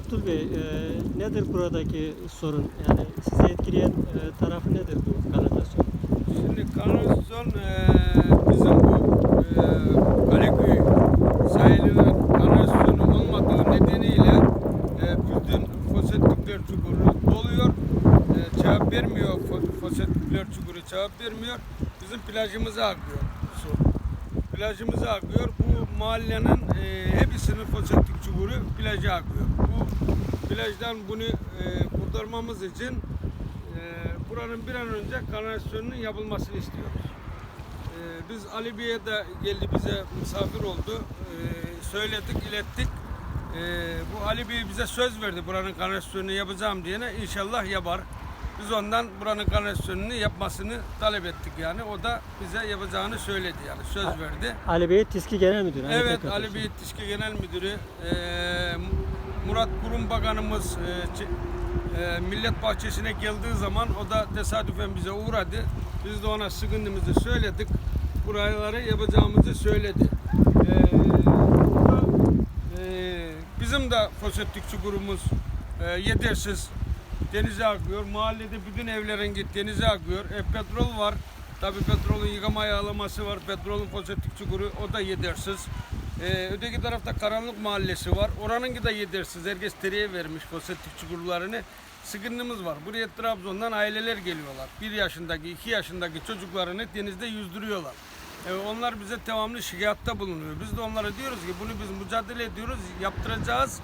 Abdül Bey, e, nedir buradaki sorun? Yani sizi etkileyen e, tarafı nedir bu kanalizasyon? Şimdi kanalizasyon eee bizim bu eee Kaleköy sahilinin kanalizasyonu olmadığı nedeniyle eee bütün foseptikler çukuru doluyor. Eee cevap vermiyor fo- foseptikler çukuru cevap vermiyor. Bizim plajımıza akıyor su. Plajımıza akıyor. Bu mahallenin eee hepsinin foseptik çukuru plaja akıyor. Bu plajdan bunu eee kurtarmamız için ee, buranın bir an önce kanalizasyonunun yapılmasını istiyoruz. Ee, biz Ali Bey'e de geldi bize misafir oldu. Ee, söyledik, ilettik. Ee, bu Ali Bey bize söz verdi buranın kanalizasyonunu yapacağım diyene inşallah yapar. Biz ondan buranın kanalizasyonunu yapmasını talep ettik yani. O da bize yapacağını söyledi yani söz verdi. Ali Bey, TİSKİ Genel Müdürü. Evet Ali. Bey İTİSKİ Genel Müdürü eee, Murat Kurum Bakanımız ç- eee, Millet Bahçesi'ne geldiği zaman o da tesadüfen bize uğradı. Biz de ona sıkıntımızı söyledik. Buraları yapacağımızı söyledi. Eee, burada, eee, bizim de foseptik çukurumuz eee, yetersiz. Denize akıyor. Mahallede bütün evlerin git denize akıyor. E, petrol var. Tabii petrolün yıkama yağlaması var. Petrolün foseptik çukuru o da yetersiz. Ee, öteki tarafta Karanlık Mahallesi var. Oranınki de yetersiz. Herkes teriye vermiş foseptik çukurlarını. Sıkıntımız var. Buraya Trabzon'dan aileler geliyorlar. Bir yaşındaki, iki yaşındaki çocuklarını denizde yüzdürüyorlar. Ee, onlar bize devamlı şikayatta bulunuyor. Biz de onlara diyoruz ki bunu biz mücadele ediyoruz, yaptıracağız.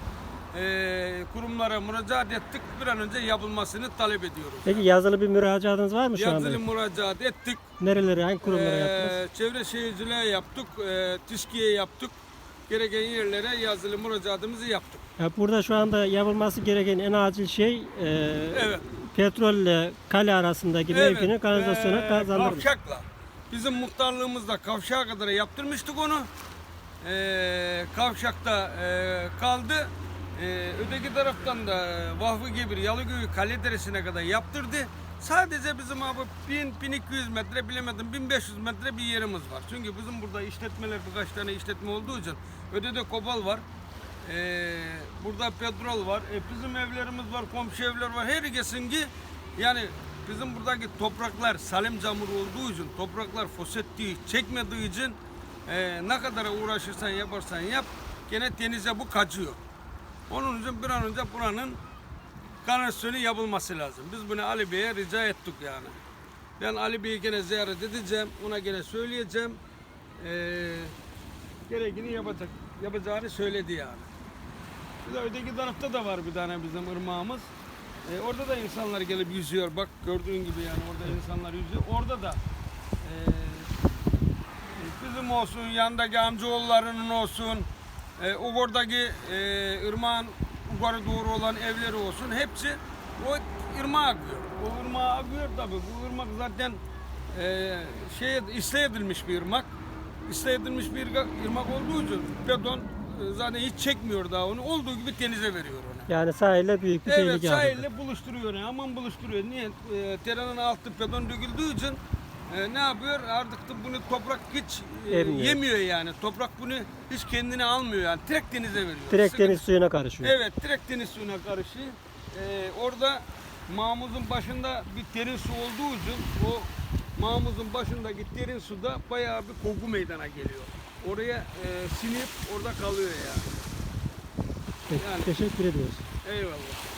Ee, kurumlara müracaat ettik. Bir an önce yapılmasını talep ediyoruz. Peki yazılı bir müracaatınız var mı şu anda? Yazılı müracaat ettik. Nerelere, hangi kurumlara Ee, yaptınız? çevre şehirciliğe yaptık, e, TİSKİ'ye yaptık. Gereken yerlere yazılı müracaatımızı yaptık. Ya burada şu anda yapılması gereken en acil şey e, Evet. petrolle kale arasındaki mevkinin kanalizasyona ee, kazandırmak. Kavşakla. Bizim muhtarlığımızda kavşağa kadar yaptırmıştık onu. Ee, kavşakta e, kaldı. Ee, öteki taraftan da Vahfı Gebir Yalıgöy Kale Deresi'ne kadar yaptırdı. Sadece bizim abi 1000 1200 metre bilemedim 1500 metre bir yerimiz var. Çünkü bizim burada işletmeler birkaç tane işletme olduğu için ötede Kobal var. Ee, burada petrol var. E, bizim evlerimiz var, komşu evler var. Herkesin ki yani bizim buradaki topraklar salim camur olduğu için topraklar fosettiği çekmediği için e, ne kadar uğraşırsan yaparsan yap gene denize bu kaçıyor. Onun için bir an önce buranın kanalizasyonu yapılması lazım. Biz bunu Ali Bey'e rica ettik yani. Ben Ali Bey'i gene ziyaret edeceğim. Ona gene söyleyeceğim. Ee, gerekeni yapacak, yapacağını söyledi yani. Bir de öteki tarafta da var bir tane bizim ırmağımız. Ee, orada da insanlar gelip yüzüyor. Bak gördüğün gibi yani orada insanlar yüzüyor. Orada da ee, bizim olsun, yandaki amcaoğullarının olsun, e, Ugor'daki e, ırmağın yukarı doğru olan evleri olsun hepsi o ırmağa akıyor. O ırmağa akıyor tabi. Bu ırmak zaten e, şey ıslah edilmiş bir ırmak. Islah edilmiş bir ırmak olduğu için beton e, zaten hiç çekmiyor daha onu. Olduğu gibi denize veriyor onu. Yani sahille büyük bir Evet tehlike arıyor. sahille buluşturuyor yani aman buluşturuyor. Niye? E, terenin altı beton döküldüğü için e, ne yapıyor? Artık da bunu toprak hiç e, Yemiyor. yemiyor yani. Toprak bunu hiç kendine almıyor yani. Direkt denize veriyor. Direkt Sıkıntı- deniz suyuna karışıyor. Evet direkt deniz suyuna karışıyor. E, orada mağmuzun başında bir derin su olduğu için o mağmuzun başındaki derin suda bayağı bir koku meydana geliyor. Oraya e, sinip orada kalıyor yani. Peki, yani- Teşekkür ediyoruz. Eyvallah.